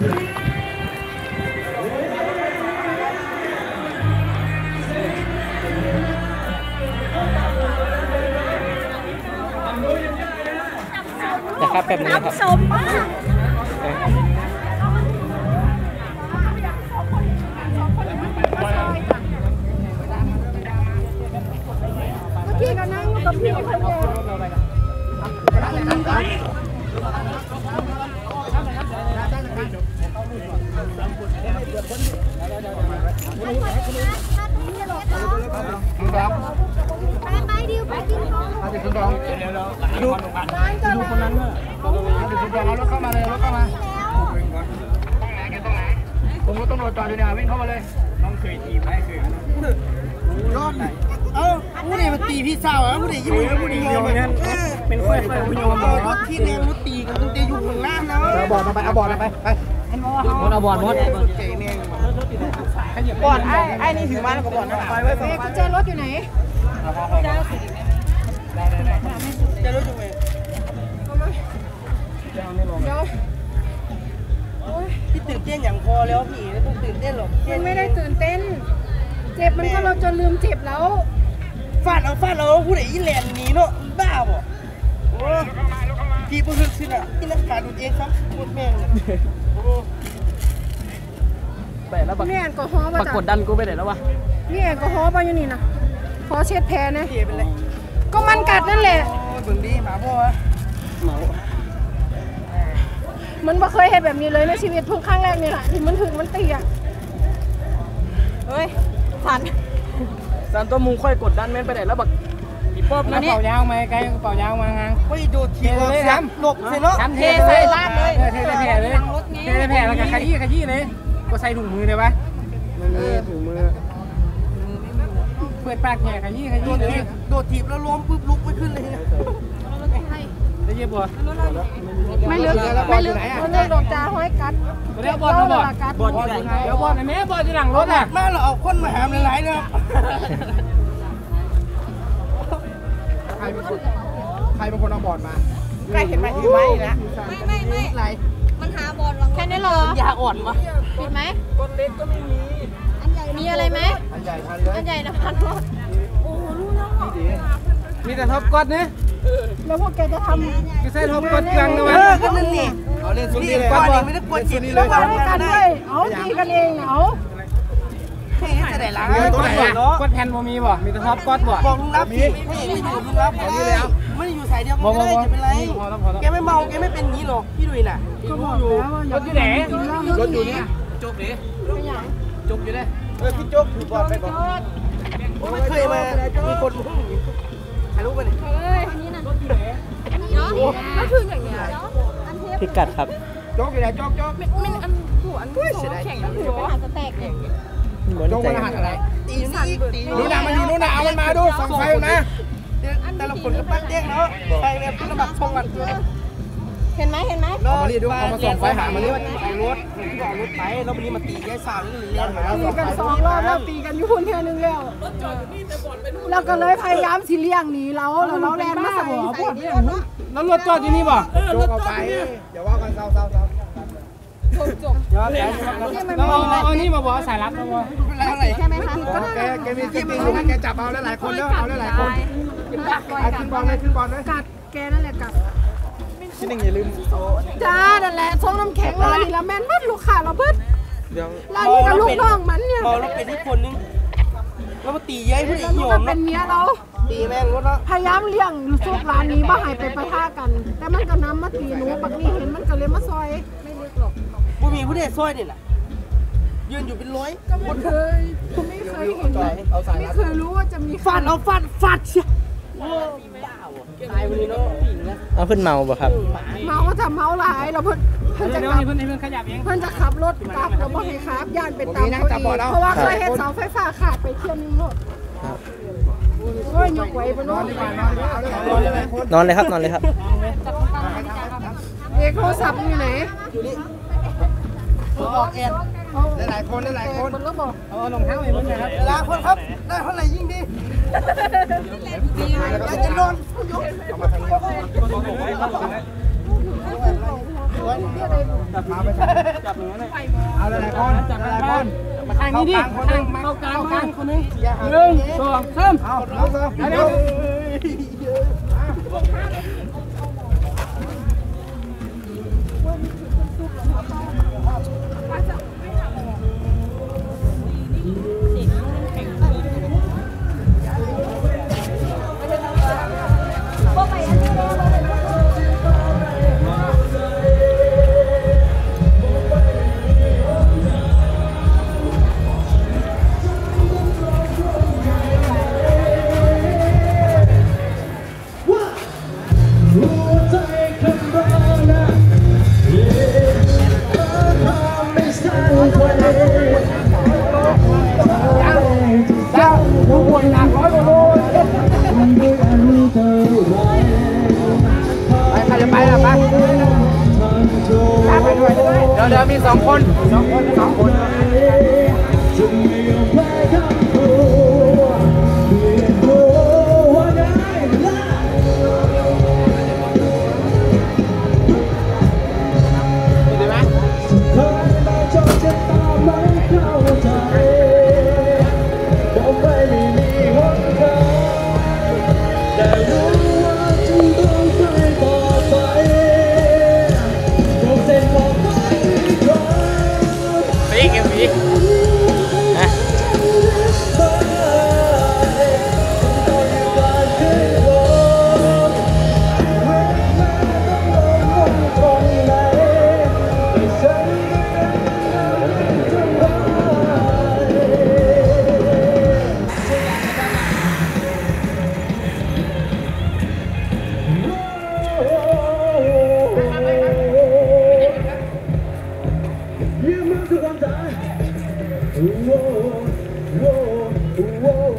นะครับแป๊บนึงนะครับสมมากเมื่ก็นั่งอยู่กับพี่คนเดียว ดูร้านก่อนดูคนนั้นเนอะมาถึงกองเอารถเข้ามาเลยเอารถเข้ามาผมรถตำรวจจอดอยู่เนี่ยวิ่งเข้ามาเลยน้องเคยทีมไหมเคยยอดเอ้าผู้ใดมาตีพี่สาวอะผู้ใดยิ้มมือผู้ใดยอมเนี่ยเป็นค่อยค่อยผู้ยอมรถที่แดงรถตีกันตั้งแต่อยู่ข้างล่างแล้วเอาบอดมาไปเอาบอดมาไปไปมดเอาบอลมดเจ๋แม่งบอดไอ้ไอ้นี่ถือมาแล้วก็บอดนะไปไว้เอ๊ะกุญแจรถอยู่ไหน จะรู้จักไหมเดี๋ยวโอ้ยพี่ตื่นเต้นอย่างพอแล้วพี่ไม่ต้องตื่นเต้นหรอกมันไม่ได้ตื่นเต้น เจ็บมันก็เราจนลืมเจ็บแล้วฟาดเอาฟาดเอาผู้ใดอีแลนหนีเนาะบ้าบ่โอ้พี่ผู้ขึ้นขึ้นอะพี่นักการดูเองครับพูดแม่งโอ้ไปแล้วบักมีแอลกอฮอล์ป่ะบักจ๊ะกดดันกูไปไหนแล้ววะมีแอลกอฮอล์ป่ะอยู่นี่นะขอเช็ดแผลนะพี่เป็นไรก็มันกัดนั่นแหละ โอ้ยเบิ่งดีหมาพ่อวะมันบ่เคยเห็นแบบนี้เลยในชีวิตเพิ่งครั้งแรกนี่แหละที่มันถึงมันตีอะเฮ้ยสันสามตัวมุงค่อยกดดันแม่นไปไหนแล้วบักอีป๊อบนะนี่เป่ายาวไหมไกลเป่ายาวมาไงเฮ้ยดูทีว่าเสียงหลบสิเนาะทำเทใส่ลาดเลยเทใส่แผ่เลยเทใส่แผ่แล้วก็ขยี้ขยี้เลยก็ใส่ถุงมือเลยวะมือถุงมือเปิดปากแห่ขยี้ขโดยี้ดเลยถีบโดดถีบแล้วล้มปุ๊บลุกไม่ขึ้นเลยนะได้เย็บบัวไม่ลึกไม่ลึกมันเลยดอกจาห้อยกัดเดี๋ยวบอลมาบอลกัดบอลอยู่ไหนเดี๋ยวบอลไหนแม่บอลที่หลังรถอะมาเราเอาคนมาหามหลายๆนะครับใครเป็นคนใครเป็นคนเอาบอลมาใกล้เห็นไหมถือไม้นะไม่ไม่ไม่ไหลมันหาบอลแค่นี้เหรอ ยาอ่อนวะปิดไหมก้นเล็กก็ไม่มีอันใหญ่ มีอะไรไหมอันใหญ่พันเลยอันใหญ่นะพันรถโอ้รู้แล้วมีแต่ท็อปก๊อตเนี่ยแล้วพวกแกจะทำคือใส่ท็อปก๊อตกลางนะเอวะอก็นั่นนี่เอาเล่นสุดนี่เลยก่อนเองไม่ได้กดจิตแล้วมาให้กันด้วยเอาตีกันเองเอาให้จะได้ล้างเดี๋ยวตัวไหนเนาะก๊อตแผ่นบ่มีบ่มีแต่ท็อปก๊อตบ่บอกลุงรับพี่ให้เองไปอยู่กับลุงรับไม่ได้ไม่ได้อยู่สายเดียวกันไม่ได้จะเป็นไรแกไม่เมาแกไม่เป็นงี้หรอกพี่ดุยน่ะก็บอกแล้วว่ารถอยู่ไหนรถอยู่เนี่ยจบดิไม่อยากจบอยู่ได้ เออพี่โจ๊กถือบอลไปก่อนไม่เคยมามีคนถ่ายรูปไปเลยเฮ้ยอันนี้น่ะเนาะก็คืออย่างเงี้ยอันเทปพิกัดครับโจ๊กอยู่ไหนโจ๊กโจ๊กมันอันหัวอันหัวแข็งแล้วหัวอาจจะแตกเนี่ยโจ๊กมันรหัสอะไรตีนี่อีกตีนู่นน่ะมันอยู่นู่นน่ะเอามันมาดูส่องไฟนะแต่ละคนก็ปั้นเด้งเนาะใครแบบระบับชงกัน เห็นไหมเห็นไหมเอามาดิดูเอามาส่องไฟหามันดิเอารถที่เอารถไปแล้ววันนี้มาตีแกสาวนี่เล่นหาตีกันสองรอบแล้วตีกันอยู่คนเดียวนึงแล้วเราก็เลยพยายามสิเลี่ยงหนีเราแล้วเราแลนมาใส่ใส่เดียวเนาะแล้วรถจอดอยู่นี่บ่โจ๊กเอาไปเดี๋ยวว่ากันเซาเซาเซาที่มันแล้วไม่เอามีเอานี่มาบอกสายลับมาบ่แล้วอะไรใช่ไหมคะก็แกได้แกมีสติอยู่แกจับเอาหลายๆคนเด้อเอาหลายๆคนเอาขึ้นบอลเลยขึ้นบอลเลยกัดแกนั่นแหละกัด ที่หนึ่งอย่าลืมจ้านั่นแหละส่งน้ำแข็งเราดีแล้วแม่นเบิดลูกค้าเราเบิดเดี๋ยวเรานี่กับลูกน้องมันเนี่ยเมาแล้วเป็นที่คนนึงแล้วมาตียัยผู้หญิแล้วงลูหกยก็มเป็เนาะนเมียเราตีแม่งรถเนาะพยายามเลี้ยงลูกร้านนี้บ่ให้ไปประท่ากัน แต่มันก็น้ำมาตีหนูปักนี้เห็นมันก็เลยมาซอยไม่ลึกหรอกผู้มีผู้เดชซอยนี่แหละยืนอยู่เป็นร้อยก็ไม่เคยไม่เคยเห็นไม่เคยรู้ว่าจะมีฟาดเอาฟาดฟาดเชียโอ้บ้าว ตายวันนี้เนาะผู้หญิงนะเอาขึ้นเมาบ่ครับ เมาทำเมาหลายเราเพิ่นเพิ่นจะเดี๋ยวกลับให้เพิ่นให้เพิ่นขยับเองเพิ่นจะขับรถกลับเราบ่ให้ขับย่านไปตามเขาอีกเพราะว่าเคยเห็นเสาไฟฟ้าขาดไปเที่ยวนึงโลดโอ้ยยกไว้บนโน้นนอนเลยครับนอนเลยครับเอกโทรศัพท์อยู่ไหนบอกแอน หลายๆคนหลายๆคนมันก็บอกเอารองเท้าให้เพิ่นนะครับลาคนครับ ได้เท่าไหร่ยิ่งดีอยากจะนอนยกเอามาทางนี้จับมาไปจับอย่งนั้นเลยเอาเลายคนจับอะไรมาคนมาทางนี้ดิทางมาเข้ากลางกลางคนนึงหนึ่งสองสามเอาเอาเอา เร็ เดี๋ยวเดี๋ยวมีสองคนสองคนสองคน ปีก Whoa.